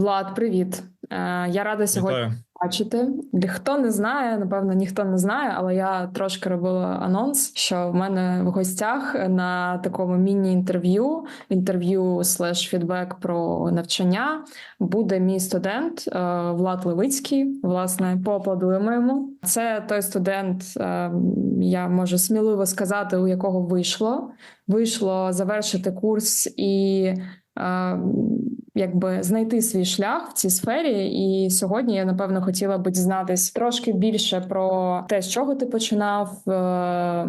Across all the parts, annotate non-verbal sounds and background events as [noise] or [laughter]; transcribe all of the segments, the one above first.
Влад, привіт. Е, Я рада сьогодні Вітаю. бачити. Хто не знає, напевно, ніхто не знає, але я трошки робила анонс, що в мене в гостях на такому міні-інтерв'ю, інтерв'ю слеш фідбек про навчання буде мій студент е, Влад Левицький. Власне, поаплодуємо йому. Це той студент, е, я можу сміливо сказати, у якого вийшло. Вийшло завершити курс і. Е, Якби знайти свій шлях в цій сфері, і сьогодні я напевно хотіла би дізнатись трошки більше про те, з чого ти починав, е,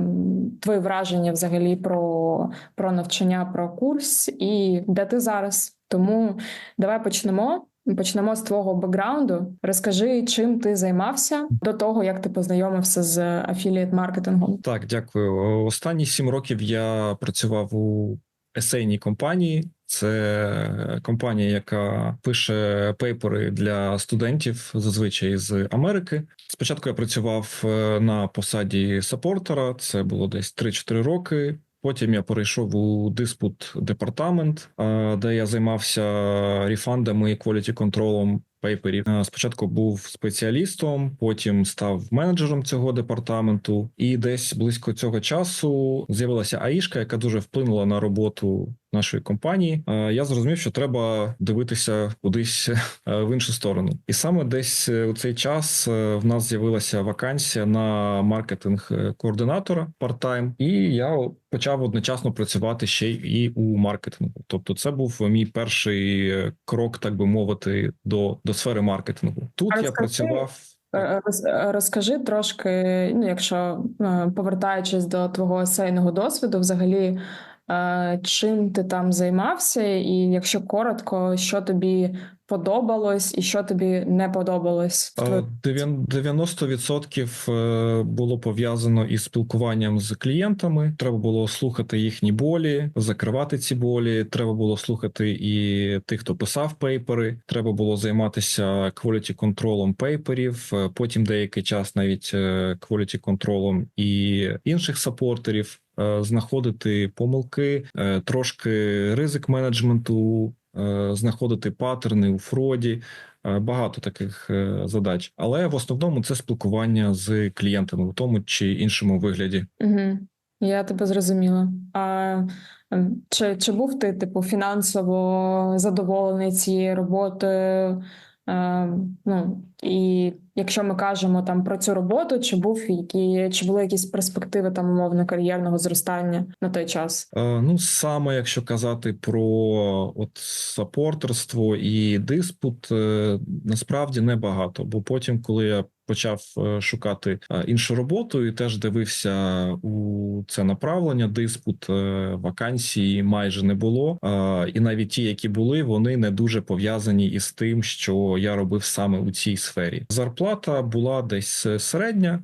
твої враження взагалі про, про навчання, про курс і де ти зараз. Тому давай почнемо. Почнемо з твого бекграунду. Розкажи, чим ти займався до того, як ти познайомився з афілієт маркетингом. Так, дякую. Останні сім років я працював у есейній компанії. Це компанія, яка пише пейпери для студентів зазвичай з Америки. Спочатку я працював е, на посаді саппортера, це було десь 3-4 роки. Потім я перейшов у диспут департамент, е, де я займався рефандами і кваліті контролом пейперів. Е, Спочатку був спеціалістом, потім став менеджером цього департаменту, і десь близько цього часу з'явилася Аїшка, яка дуже вплинула на роботу нашої компанії. Е, Я зрозумів, що треба дивитися кудись е, в іншу сторону, і саме десь е, у цей час в нас з'явилася вакансія на маркетинг координатора part-time, і я почав одночасно працювати ще й і у маркетингу. Тобто, це був мій перший крок, так би мовити, до, до сфери маркетингу. Тут я працював. Розкажи трошки, ну, якщо повертаючись до твого есейного досвіду, взагалі, чим ти там займався, і якщо коротко, що тобі подобалось і що тобі не подобалось в Е, 90% е, було пов'язано із спілкуванням з клієнтами. Треба було слухати їхні болі, закривати ці болі. Треба було слухати і тих, хто писав пейпери. Треба було займатися quality контролом пейперів. е, Потім деякий час навіть quality контролом і інших сапортерів. Знаходити помилки, трошки ризик менеджменту, знаходити паттерни у фроді. Е, Багато таких е, задач, але в основному це спілкування з клієнтами у тому чи іншому вигляді. Угу. Я тебе зрозуміла. А е, чи, чи був ти, типу, фінансово задоволений цією роботою? Е, ну, і якщо ми кажемо там про цю роботу, чи був які, чи були якісь перспективи там умовно кар'єрного зростання на той час? Е, Ну саме якщо казати про от сапортерство і диспут, е, насправді небагато. Бо потім, коли я почав е, шукати е, іншу роботу і теж дивився у це направлення, диспут е, вакансії майже не було. І навіть ті, які були, вони не дуже пов'язані із тим, що я робив саме у цій сфері. Зарплата була десь середня.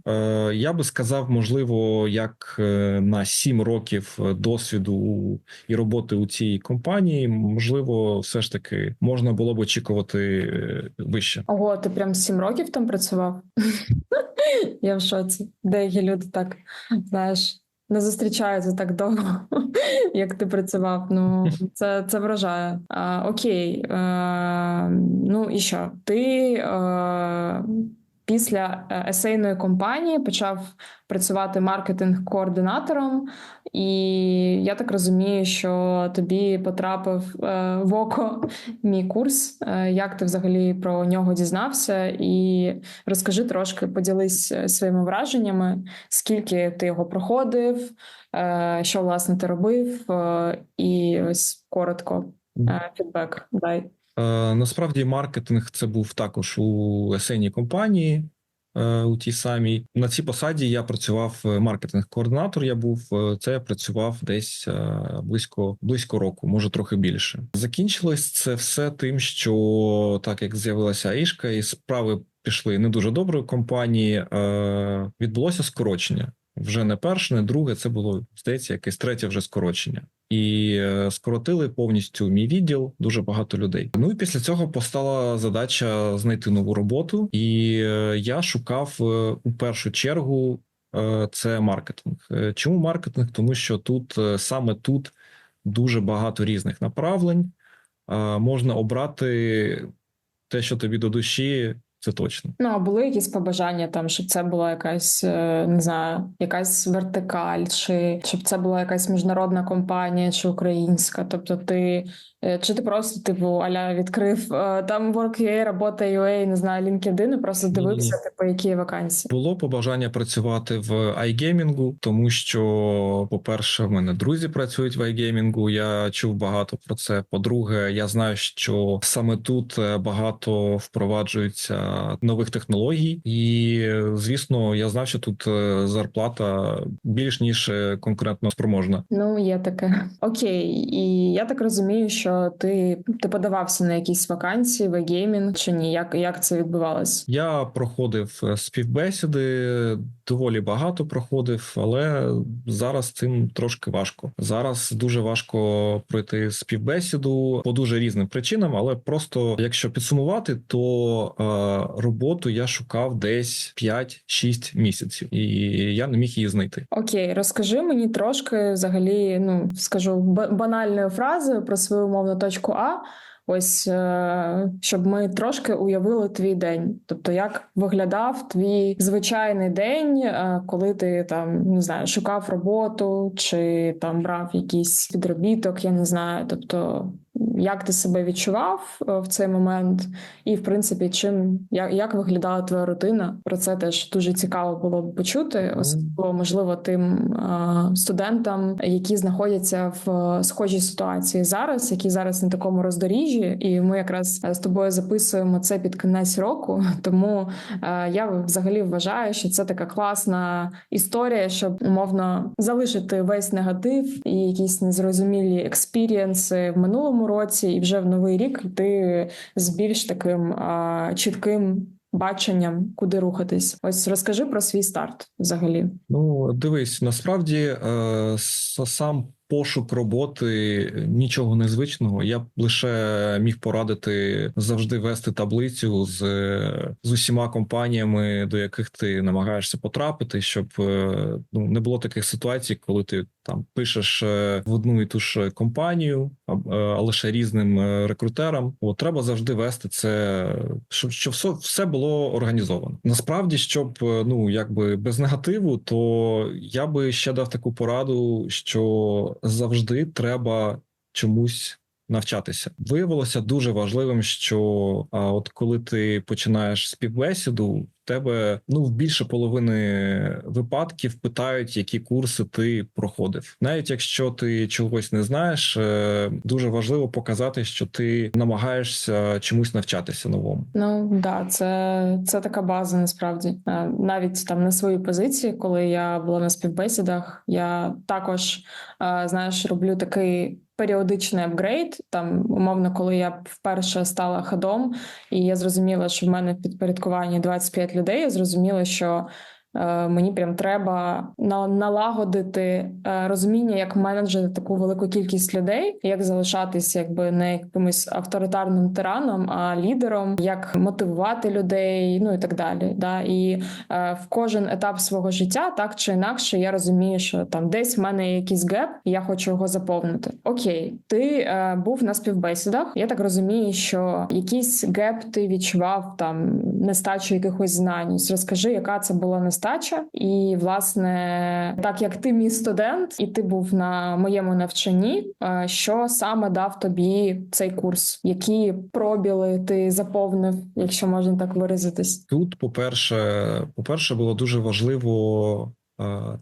Я би сказав, можливо, як на 7 років досвіду і роботи у цій компанії, можливо, все ж таки можна було б очікувати вище. Ого, ти прям сім років там працював? [laughs] Я в шоці. Деякі люди так, знаєш, не зустрічаються так довго, [laughs] як ти працював. Ну, це, це вражає. А, окей. а, ну і що? Ти е, після е, есейної компанії почав працювати маркетинг-координатором, і я так розумію, що тобі потрапив е, в око мій курс. Е, Як ти взагалі про нього дізнався? І розкажи трошки, поділись своїми враженнями, скільки ти його проходив, що власне ти робив, і ось коротко фідбек дай. Е, Насправді маркетинг це був також у есейній компанії. е, У тій самій на цій посаді я працював е, маркетинг-координатор. Я був це я працював десь близько близько року, може трохи більше. Закінчилось це все тим, що так як з'явилася Аїшка, і справи пішли не дуже добре у компанії. Відбулося скорочення. Вже не перше, не друге. Це було здається, якесь третє вже скорочення. І е, скоротили повністю мій відділ дуже багато людей. Ну і після цього постала задача знайти нову роботу, і е, я шукав е, у першу чергу це маркетинг. Чому маркетинг? Тому що тут саме тут дуже багато різних направлень. Можна обрати те, що тобі до душі, це точно. Ну а були якісь побажання там, щоб це була якась е, не знаю, якась вертикаль, чи щоб це була якась міжнародна компанія чи українська. Тобто, ти е, чи ти просто типу аля відкрив е, там Work.ua, робота UA, не знаю, LinkedIn, і просто дивився, Ні-ні. типу, які вакансії. Було побажання працювати в iGaming, тому що, по-перше, в мене друзі працюють в iGaming, Я чув багато про це. По-друге, я знаю, що саме тут багато впроваджується нових технологій, і звісно, я знав, що тут е, зарплата більш ніж е, конкурентно спроможна. Ну, є таке. Окей, і я так розумію, що ти, ти подавався на якісь вакансії в геймінг чи ні? Як, як це відбувалось? Я проходив е, співбесіди, доволі багато проходив, але зараз цим трошки важко. Зараз дуже важко пройти співбесіду по дуже різним причинам, але просто якщо підсумувати, то роботу я шукав десь 5-6 місяців, і я не міг її знайти. Окей, розкажи мені трошки взагалі, ну скажу банальною фразою про свою умовну точку А. Ось е, щоб ми трошки уявили твій день. Тобто, як виглядав твій звичайний день, е, коли ти там не знаю, шукав роботу чи там брав якийсь підробіток, я не знаю. Тобто, як ти себе відчував е, в цей момент, і в принципі, чим як, як виглядала твоя рутина? Про це теж дуже цікаво було б почути, особливо можливо тим е, студентам, які знаходяться в е, схожій ситуації зараз, які зараз на такому роздоріжжі, і ми якраз з тобою записуємо це під кінець року. [laughs] Тому я взагалі вважаю, що це така класна історія, щоб умовно залишити весь негатив і якісь незрозумілі експірієнси в минулому році, і вже в новий рік йти з більш таким а, чітким. Баченням, куди рухатись, ось розкажи про свій старт взагалі. Ну, дивись, насправді е, сам пошук роботи нічого незвичного. Я б лише міг порадити завжди вести таблицю з, з усіма компаніями, до яких ти намагаєшся потрапити, щоб е, ну не було таких ситуацій, коли ти там пишеш е, в одну і ту ж компанію, а, е, лише різним рекрутерам. От треба завжди вести це, щоб, щоб все, все було організовано. Насправді, щоб ну якби без негативу, то я би ще дав таку пораду, що завжди треба чомусь. Навчатися виявилося дуже важливим, що а от коли ти починаєш співбесіду, тебе ну в більше половини випадків питають, які курси ти проходив. Навіть якщо ти чогось не знаєш, е, дуже важливо показати, що ти намагаєшся чомусь навчатися новому. Ну да, це, це така база насправді. Е, Навіть там на своїй позиції, коли я була на співбесідах, я також е, знаєш, роблю такий. Періодичний апгрейд, там умовно, коли я вперше стала хедом, і я зрозуміла, що в мене в підпорядкуванні 25 людей. Я зрозуміла, що мені прям треба на- налагодити е, розуміння, як менеджити таку велику кількість людей, як залишатися якби не якимось авторитарним тираном, а лідером, як мотивувати людей, ну і так далі. Да? І е, в кожен етап свого життя, так чи інакше, я розумію, що там десь в мене є якийсь геп, і я хочу його заповнити. Окей, ти е, був на співбесідах. Я так розумію, що якийсь геп ти відчував там нестачу якихось знань. Розкажи, яка це була нестача, і власне, так як ти мій студент, і ти був на моєму навчанні, е, що саме дав тобі цей курс? Які пробіли ти заповнив, якщо можна так виразитись? Тут, по-перше, по-перше, було дуже важливо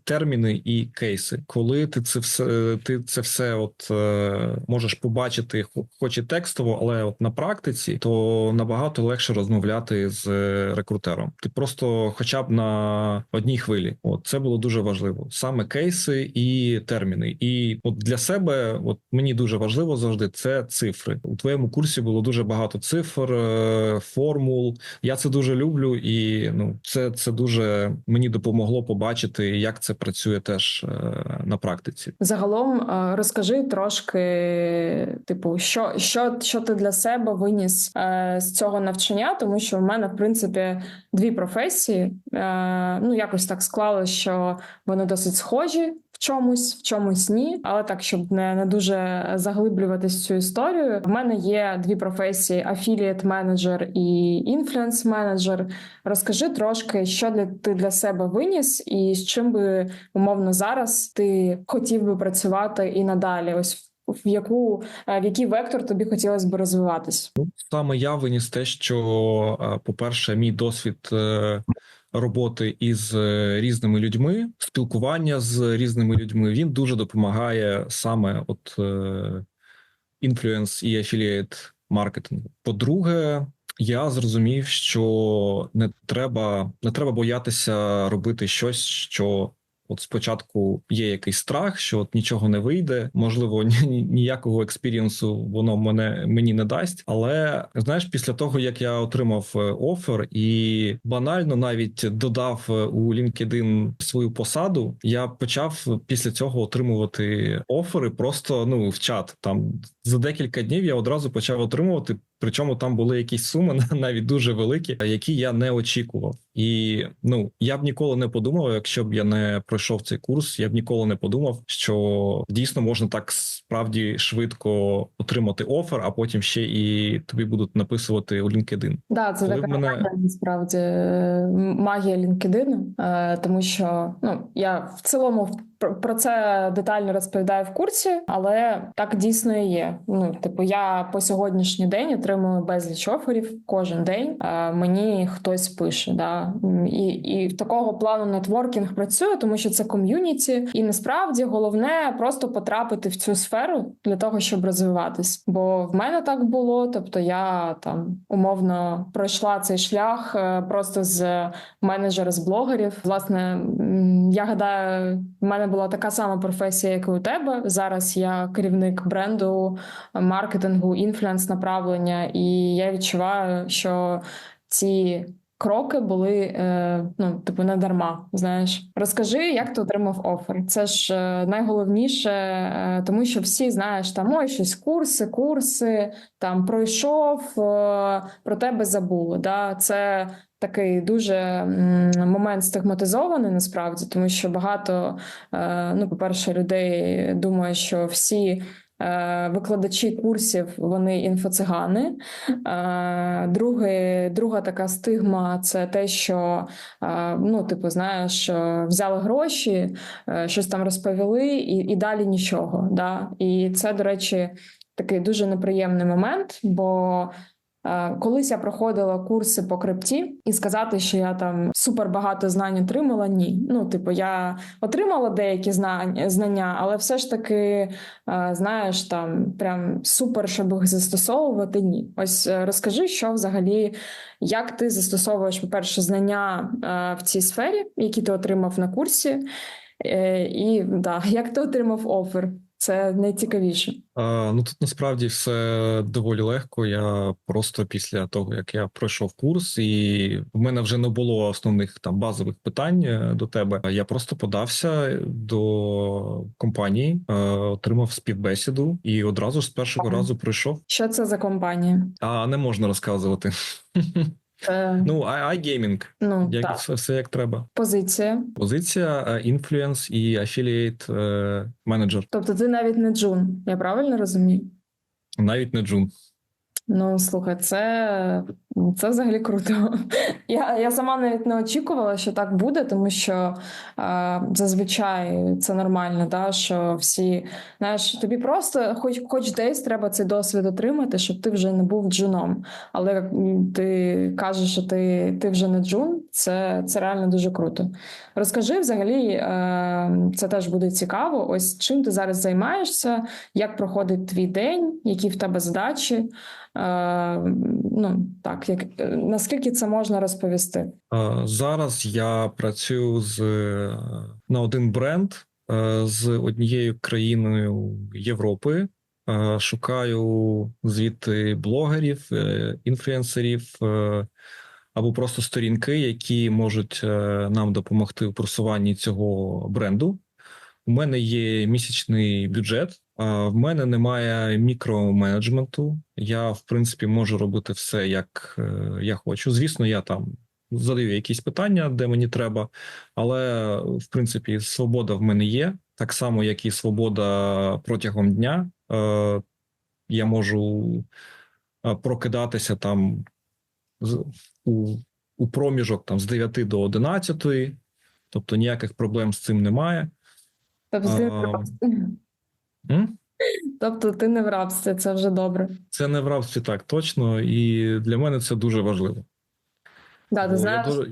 терміни і кейси. Коли ти це все ти це все от е, можеш побачити, хоч і текстово, але от на практиці, то набагато легше розмовляти з е, рекрутером. Ти просто, хоча б на одній хвилі, от це було дуже важливо. Саме кейси і терміни. І от для себе, от мені дуже важливо завжди це цифри. У твоєму курсі було дуже багато цифр, е, формул. Я це дуже люблю, і ну це, це дуже мені допомогло побачити, як це працює теж е, на практиці. Загалом е, розкажи трошки, типу, що, що, що ти для себе виніс е, з цього навчання, тому що в мене, в принципі, дві професії. Ну, якось так склалося, що вони досить схожі чомусь, в чомусь ні. Але так, щоб не, не дуже заглиблюватись в цю історію. В мене є дві професії: афілієт менеджер і інфлюенс менеджер. Розкажи трошки, що для ти для себе виніс, і з чим би умовно зараз ти хотів би працювати і надалі. Ось в яку е, в який вектор тобі хотілося б розвиватись? Саме я виніс те, що, е, по-перше, мій досвід е, роботи із е, різними людьми, спілкування з різними людьми, він дуже допомагає саме от інфлюенс і афілієт маркетингу. По-друге, я зрозумів, що не треба не треба боятися робити щось, що От спочатку є якийсь страх, що от нічого не вийде, можливо, [laughs] ніякого експірієнсу воно мене мені не дасть. Але знаєш, після того як я отримав е, офер і банально навіть додав е, у LinkedIn свою посаду, я почав після цього отримувати офери просто ну в чат. Там за декілька днів я одразу почав отримувати. Причому там були якісь суми [laughs] навіть дуже великі, які я не очікував. І ну я б ніколи не подумав, якщо б я не пройшов цей курс, я б ніколи не подумав, що дійсно можна так справді швидко отримати офер, а потім ще і тобі будуть написувати у LinkedIn. Да, це Коли така мене... магія, насправді магія LinkedIn, е, тому що ну я в цілому про це детально розповідаю в курсі, але так дійсно і є. Ну, типу, я по сьогоднішній день отримую безліч оферів кожен день. Мені хтось пише. Да і і такого плану нетворкінг працює, тому що це ком'юніті, і насправді головне просто потрапити в цю сферу для того, щоб розвиватись. Бо в мене так було. Тобто, я там умовно пройшла цей шлях е, просто з менеджера з блогерів. Власне, я гадаю, в мене була така сама професія, як і у тебе. Зараз я керівник бренду, маркетингу, інфлюенс направлення, і я відчуваю, що ці. Кроки були е, ну типу не дарма. Знаєш, розкажи, як ти отримав офер. Це ж е, найголовніше, е, тому що всі знаєш, там ой, щось курси, курси там пройшов, е, про тебе забули. Да? Це такий дуже момент стигматизований насправді, тому що багато, е, ну, по-перше, людей думає, що всі. Е, викладачі курсів вони інфоцигани. Е, друге, друга така стигма це те, що ну, типу, знаєш, взяли гроші, щось там розповіли, і і далі нічого. Да? І це, до речі, такий дуже неприємний момент, бо Е, колись я проходила курси по крипті, і сказати, що я там супер багато знань отримала, ні. Ну, типу, я отримала деякі знання, але все ж таки, е, знаєш, там прям супер, щоб їх застосовувати. Ні. Ось е, розкажи, що взагалі, як ти застосовуєш, по-перше, знання в цій сфері, які ти отримав на курсі, і да, [laughs] як ти отримав офер. Це найцікавіше. А, Ну тут насправді все доволі легко. Я просто після того як я пройшов курс, і в мене вже не було основних там базових питань е, до тебе. Я просто подався до компанії, е, отримав співбесіду і одразу ж з першого ага. разу пройшов. Що це за компанія? А не можна розказувати. [laughs] Е, ну, iGaming. Ну, як так. все, все як треба. Позиція. Позиція, інфлюенс і affiliate менеджер. Тобто ти навіть не джун, я правильно розумію? Навіть не джун. Ну, слухай, це це взагалі круто. [laughs] Я я сама навіть не очікувала, що так буде, тому що е, зазвичай це нормально, да, що всі знаєш, тобі просто, хоч хоч десь треба цей досвід отримати, щоб ти вже не був джуном. Але ти кажеш, що ти ти вже не джун, це це реально дуже круто. Розкажи взагалі, е, це теж буде цікаво. Ось чим ти зараз займаєшся, як проходить твій день, які в тебе задачі. Е, ну так, як наскільки це можна розповісти? Е, зараз я працюю з на один бренд е, з однією країною Європи. Шукаю звідти блогерів, інфлюенсерів або просто сторінки, які можуть нам допомогти в просуванні цього бренду. У мене є місячний бюджет. В мене немає мікроменеджменту. Я, в принципі, можу робити все, як е, я хочу. Звісно, я там задаю якісь питання, де мені треба, але в принципі свобода в мене є. так само, як і свобода протягом дня. Е, Я можу е, прокидатися там у, у проміжок там, з 9 до 11, тобто ніяких проблем з цим немає. Тобто ти, не А. Тобто ти не в рабстві, це вже добре. Це не в рабстві так точно, і для мене це дуже важливо. Да, ти знаєш. я дуже-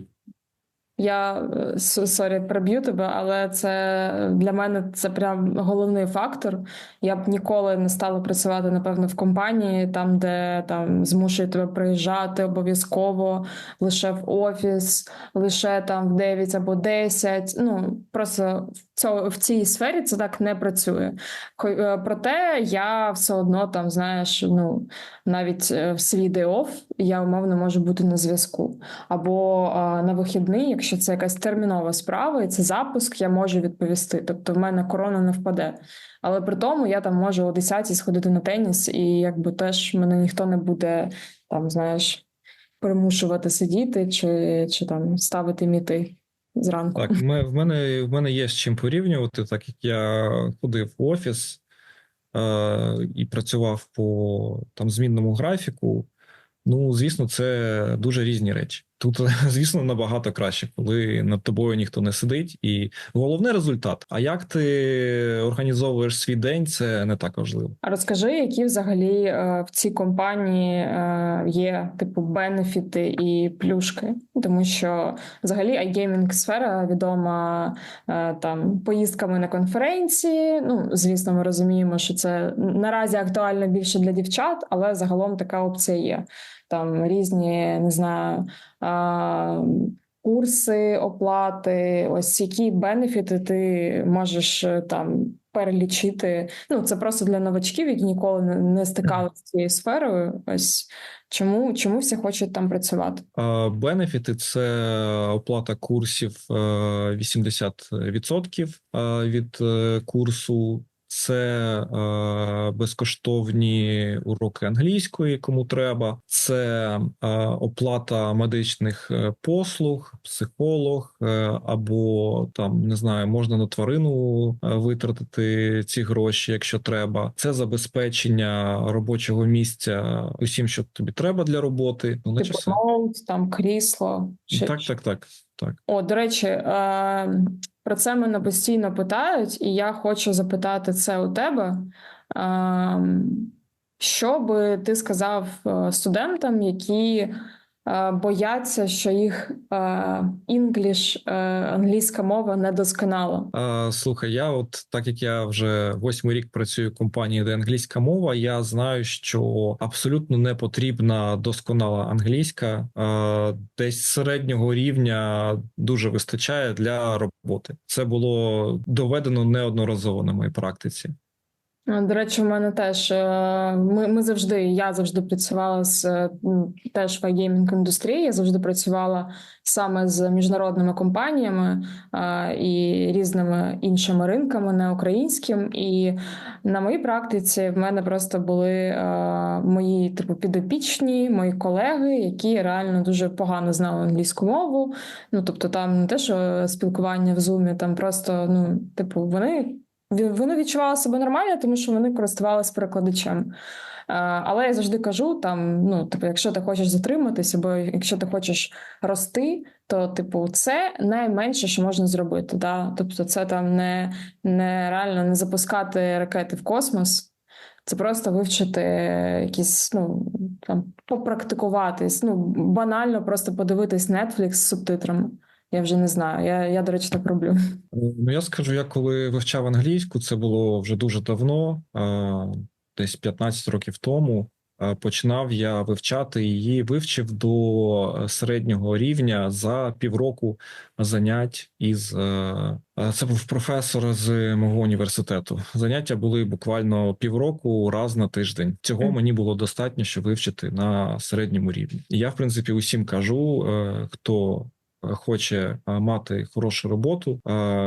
Я е, сорі, переб'ю тебе, але це для мене це прям головний фактор. Я б ніколи не стала працювати, напевно, в компанії, там, де там змушують тебе приїжджати обов'язково лише в офіс, лише там в 9 або 10. Ну просто в цьо, в цій сфері це так не працює. Е, Проте я все одно там, знаєш, ну навіть е, в свій day off я умовно можу бути на зв'язку або а, на вихідний, якщо це якась термінова справа, і це запуск, я можу відповісти. Тобто в мене корона не впаде. Але при тому я там можу о 10 сходити на теніс, і якби теж мене ніхто не буде там, знаєш, примушувати сидіти чи, чи там ставити міти зранку. Так, мене, в мене, в мене є з чим порівнювати, так як я ходив в офіс е, і працював по там змінному графіку. Ну, звісно, це дуже різні речі. Тут, [laughs] звісно, набагато краще, коли над тобою ніхто не сидить, і головне результат. А як ти організовуєш свій день, це не так важливо. А розкажи, які взагалі е, в цій компанії е, є типу бенефіти і плюшки, тому що взагалі iGaming сфера відома е, там поїздками на конференції. Ну звісно, ми розуміємо, що це наразі актуально більше для дівчат, але загалом така опція є. Там різні, не знаю. Курси, оплати, ось які бенефіти ти можеш е, там перелічити. Ну, це просто для новачків, які ніколи не, стикалися з цією сферою. Ось чому, чому всі хочуть там працювати? Бенефіти це оплата курсів е, 80% е, від е, курсу. Це е, безкоштовні уроки англійської, кому треба. Це е, оплата медичних е, послуг, психолог, е, або там не знаю, можна на тварину витратити ці гроші, якщо треба. Це забезпечення робочого місця усім, що тобі треба для роботи. Ну, наче Типу все. там крісло. Чи... Так, так, так, так. О, до речі, е, про це мене постійно питають, і я хочу запитати це у тебе. Е, що би ти сказав е, студентам, які бояться, що їх інгліш, англійська мова недосконала? А, слухай, я от так як я вже восьмий рік працюю в компанії, де англійська мова, я знаю, що абсолютно не потрібна досконала англійська, десь середнього рівня дуже вистачає для роботи. Це було доведено неодноразово на моїй практиці. До речі, у мене теж е, ми, ми завжди, я завжди працювала з е, теж в iGaming індустрії. Я завжди працювала саме з міжнародними компаніями е, і різними іншими ринками, не українським. І на моїй практиці в мене просто були мої типу підопічні, мої колеги, які реально дуже погано знали англійську мову. Ну тобто, там не те, що спілкування в зумі, там просто ну, типу, вони. Вони відчували себе нормально, тому що вони користувалися перекладачем. Але я завжди кажу: там, ну, типу, якщо ти хочеш затриматись, або якщо ти хочеш рости, то, типу, це найменше, що можна зробити. Да? Тобто, це там не, не реально не запускати ракети в космос, це просто вивчити якісь, ну там попрактикуватись. Ну, банально просто подивитись Netflix з субтитрами. Я вже не знаю. Я, я до речі, так роблю. Ну, я скажу, я коли вивчав англійську, це було вже дуже давно, десь 15 років тому. Починав я вивчати її, вивчив до середнього рівня за півроку занять із е, це був професор з мого університету. Заняття були буквально півроку раз на тиждень. Цього мені було достатньо, щоб вивчити на середньому рівні. І я, в принципі, усім кажу, е, хто хоче мати хорошу роботу.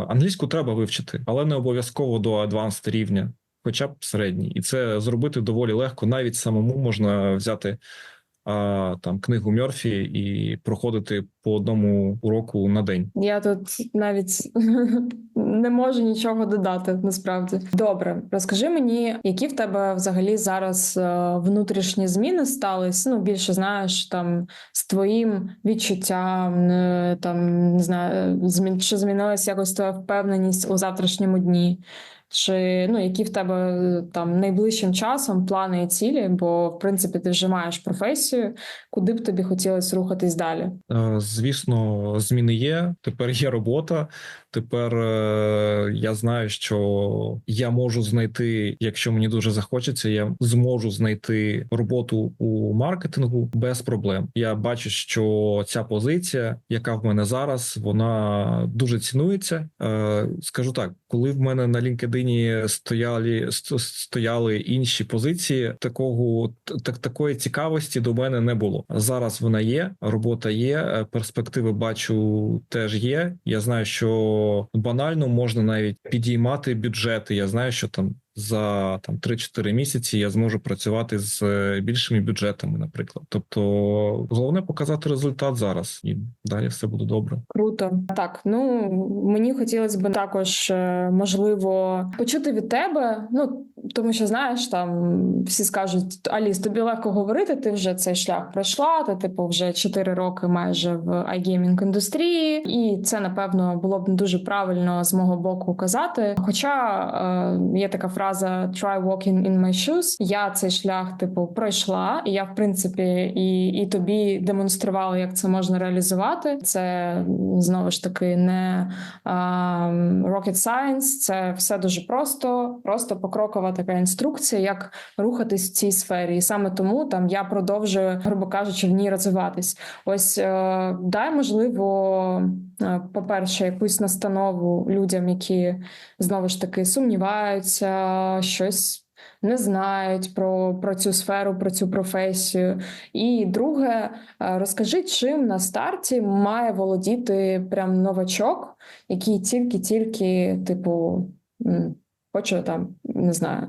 Англійську треба вивчити, але не обов'язково до advanced рівня, хоча б середній. І це зробити доволі легко. Навіть самому можна взяти а там книгу Мьорфі і проходити по одному уроку на день. Я тут навіть [laughs] не можу нічого додати. Насправді добре, розкажи мені, які в тебе взагалі зараз е, внутрішні зміни стались? Ну більше знаєш там з твоїм відчуттям, е, там не знаю, змін чи змінилась якось твоя впевненість у завтрашньому дні. Чи ну які в тебе е, там найближчим часом плани і цілі? Бо в принципі ти вже маєш професію, куди б тобі хотілося рухатись далі? Е, Звісно, зміни є. Тепер є робота. Тепер е, я знаю, що я можу знайти, якщо мені дуже захочеться, я зможу знайти роботу у маркетингу без проблем. Я бачу, що ця позиція, яка в мене зараз, вона дуже цінується. Скажу так, коли в мене на LinkedIn стояли ст- стояли інші позиції, такого так такої цікавості до мене не було. Зараз вона є, робота є, е, перспективи бачу теж є. Я знаю, що банально можна навіть підіймати бюджети. Я знаю, що там за там 3-4 місяці я зможу працювати з е, більшими бюджетами, наприклад. Тобто, головне показати результат зараз, і далі все буде добре. Круто, так ну мені хотілося б також е, можливо почути від тебе. Ну тому що знаєш, там всі скажуть: Аліс, тобі легко говорити. Ти вже цей шлях пройшла. Ти типу вже 4 роки майже в iGaming індустрії, і це напевно було б дуже правильно з мого боку казати. Хоча е, є така фраза «try walking in my shoes», Я цей шлях, типу, пройшла, і я в принципі і, і тобі демонструвала, як це можна реалізувати. Це знову ж таки не а, rocket science, це все дуже просто, просто покрокова така інструкція, як рухатись в цій сфері. І саме тому там я продовжую, грубо кажучи, в ній розвиватись. Ось е, дай можливо, е, по-перше, якусь настанову людям, які знову ж таки сумніваються, щось. Не знають про, про цю сферу, про цю професію. І друге, розкажи, чим на старті має володіти прям новачок, який тільки-тільки, типу, хоче там, не знаю,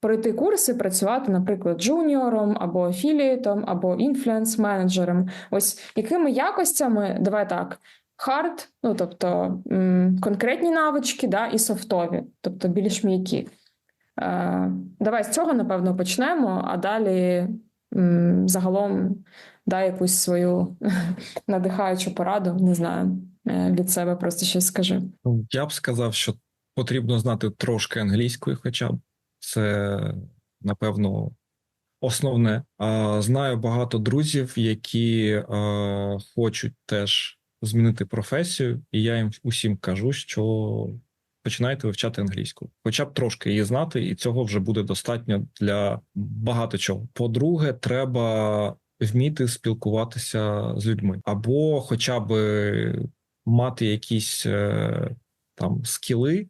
пройти курси, працювати, наприклад, джуніором або афілієтом, або інфлюенс-менеджером. Ось якими якостями, давай так. Хард, ну тобто конкретні навички, да, і софтові, тобто більш м'які. Е, Давай з цього напевно почнемо, а далі загалом дай якусь свою [laughs] надихаючу пораду. Не знаю е, від себе просто щось скажи. Ну, Я б сказав, що потрібно знати трошки англійської, хоча б це напевно основне. Знаю багато друзів, які хочуть теж змінити професію, і я їм усім кажу, що починайте вивчати англійську, хоча б трошки її знати, і цього вже буде достатньо для багато чого. По-друге, треба вміти спілкуватися з людьми, або хоча б мати якісь е, там скіли,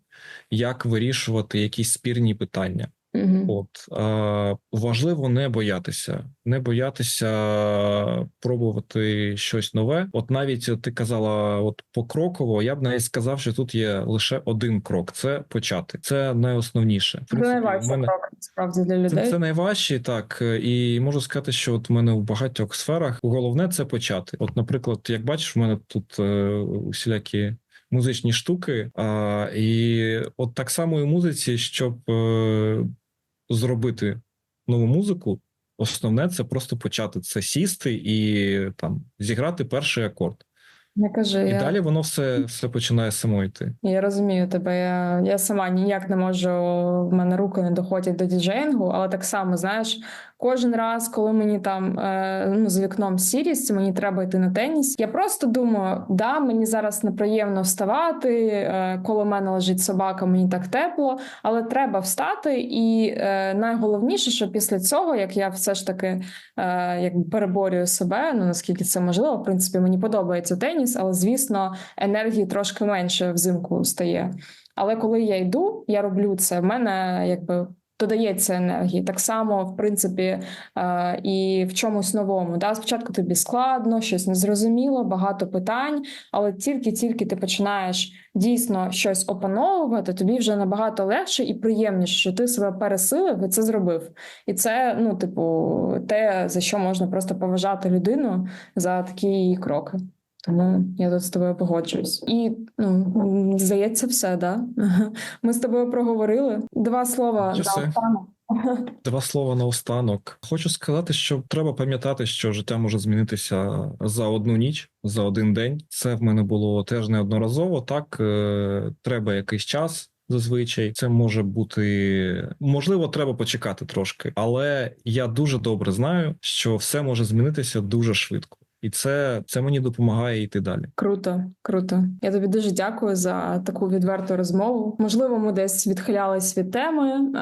як вирішувати якісь спірні питання. Угу. От е, важливо не боятися, не боятися пробувати щось нове. От навіть ти казала, от покроково, я б навіть сказав, що тут є лише один крок: це почати. Це найосновніше. Це найважчий мене- крок справді для людей. це найважче, так і можу сказати, що от в мене в багатьох сферах головне це почати. От, наприклад, як бачиш, в мене тут е, усілякі музичні штуки, а, і от так само і в музиці, щоб е, зробити нову музику, основне це просто почати це сісти і там зіграти перший акорд. Не кажи, І я, далі воно все, все починає само йти. я розумію тебе. Я, я сама ніяк не можу, в мене руки не доходять до діджеїнгу, але так само, знаєш, кожен раз, коли мені там е, ну, з вікном сірість, мені треба йти на теніс. Я просто думаю, да, мені зараз неприємно вставати, е, коло мене лежить собака, мені так тепло, але треба встати. І е, найголовніше, що після цього, як я все ж таки е, якби переборюю себе, ну наскільки це можливо, в принципі, мені подобається теніс, але звісно, енергії трошки менше взимку стає. Але коли я йду, я роблю це. В мене якби додається енергії. Так само, в принципі, е, і в чомусь новому. Да? Спочатку тобі складно, щось незрозуміло, багато питань, але тільки-тільки ти починаєш дійсно щось опановувати, тобі вже набагато легше і приємніше, що ти себе пересилив і це зробив. І це, ну, типу, те, за що можна просто поважати людину за такі її кроки. Тому я тут з тобою погоджуюсь. І ну, здається, все, да? [laughs] Ми з тобою проговорили. Два слова Чи все? наостанок. [laughs] Два слова наостанок. Хочу сказати, що треба пам'ятати, що життя може змінитися за одну ніч, за один день. Це в мене було теж неодноразово. Так е, треба якийсь час. Зазвичай це може бути можливо, треба почекати трошки, але я дуже добре знаю, що все може змінитися дуже швидко, і це, це мені допомагає йти далі. Круто, круто. Я тобі дуже дякую за таку відверту розмову. Можливо, ми десь відхилялись від теми, е,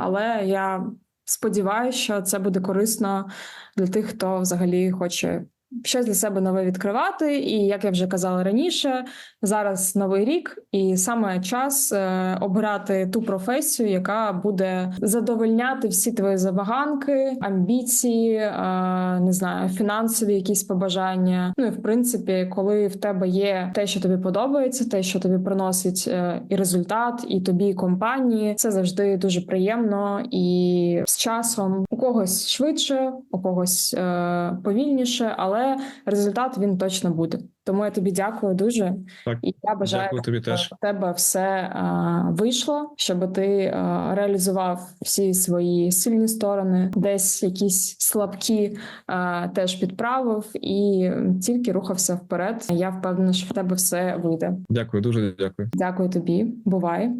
але я сподіваюся, що це буде корисно для тих, хто взагалі хоче щось для себе нове відкривати. І як я вже казала раніше, зараз новий рік, і саме час е, обирати ту професію, яка буде задовольняти всі твої забаганки, амбіції, е, не знаю, фінансові якісь побажання. Ну і в принципі, коли в тебе є те, що тобі подобається, те, що тобі приносить е, і результат, і тобі, і компанії, це завжди дуже приємно і з часом у когось швидше, у когось повільніше, але результат він точно буде. Тому я тобі дякую дуже. Так, І я бажаю, Дякую тобі теж. щоб у тебе все е, вийшло, щоб ти е, реалізував всі свої сильні сторони, десь якісь слабкі е, теж підправив і тільки рухався вперед. Я впевнена, що в тебе все вийде. Дякую, дуже дякую. Дякую тобі. Бувай.